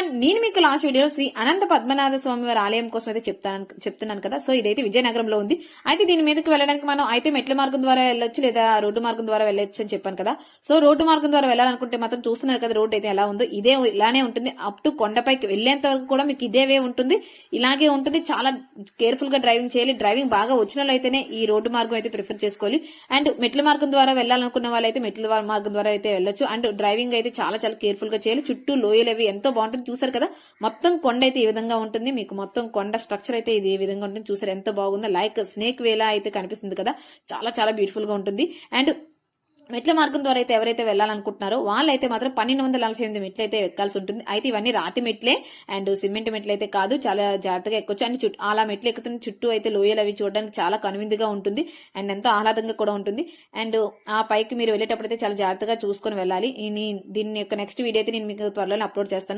One నేను మీకు last వీడియోలో శ్రీ అనంత పద్మనాభ స్వామి వారి ఆలయం కోసం అయితే చెప్తాను చెప్తున్నాను కదా. సో ఇదైతే విజయనగరంలో ఉంది. అయితే దీని మీదకి వెళ్ళడానికి మనం అయితే మెట్ల మార్గం ద్వారా వెళ్ళొచ్చు లేదా రోడ్డు మార్గం ద్వారా వెళ్ళొచ్చు అని చెప్పాను కదా. సో రోడ్డు మార్గం ద్వారా వెళ్ళాలనుకుంటే మాత్రం చూస్తున్నారు కదా రోడ్ అయితే ఎలా ఉందో. ఇదే ఇలానే ఉంటుంది. అప్ టు కొండపైకి వెళ్ళేంత వరకు కూడా మీకు ఇదే వే ఉంటుంది. ఇలాగే ఉంటుంది. చాలా కేర్ఫుల్గా డ్రైవింగ్ చేయాలి. డ్రైవింగ్ బాగా వచ్చిన అయితేనే ఈ రోడ్డు మార్గం అయితే ప్రిఫర్ చేసుకోవాలి. అండ్ మెట్ల మార్గం ద్వారా వెళ్ళాలనుకున్న వాళ్ళైతే మెట్ల మార్గం ద్వారా అయితే వెళ్ళొచ్చు. అండ్ డ్రైవింగ్ అయితే చాలా చాలా కేర్ఫుల్గా చేయాలి. చుట్టూ లోయలు అవి ఎంతో బాగుంటుంది. చూసారు కదా? మొత్తం కొండ అయితే ఈ విధంగా ఉంటుంది. మీకు మొత్తం కొండ స్ట్రక్చర్ అయితే ఇది ఈ విధంగా ఉంటుంది చూసారు ఎంత బాగుందో. లైక్ స్నేక్ వేలా అయితే కనిపిస్తుంది కదా? చాలా చాలా బ్యూటిఫుల్గా ఉంటుంది. అండ్ మెట్ల మార్గం ద్వారా అయితే ఎవరైతే వెళ్ళాలనుకుంటున్నారో వాళ్ళైతే మాత్రం పన్నెండు వందల నలభై ఎనిమిది మెట్లు అయితే ఎక్కాల్సి ఉంటుంది. అయితే ఇవన్నీ రాతి మెట్లే. అండ్ సిమెంట్ మెట్లు అయితే కాదు. చాలా జాగ్రత్తగా ఎక్కొచ్చు. అండ్ చుట్టూ అలా మెట్లు ఎక్కుతున్న చుట్టూ అయితే లోయలు అవి చూడడానికి చాలా కనువిందుగా ఉంటుంది. అండ్ ఎంతో ఆహ్లాదంగా కూడా ఉంటుంది. అండ్ ఆ పైకి మీరు వెళ్ళేటప్పుడు అయితే చాలా జాగ్రత్తగా చూసుకొని వెళ్ళాలి. దీని యొక్క నెక్స్ట్ వీడియో అయితే నేను మీకు త్వరలో అప్లోడ్ చేస్తాను.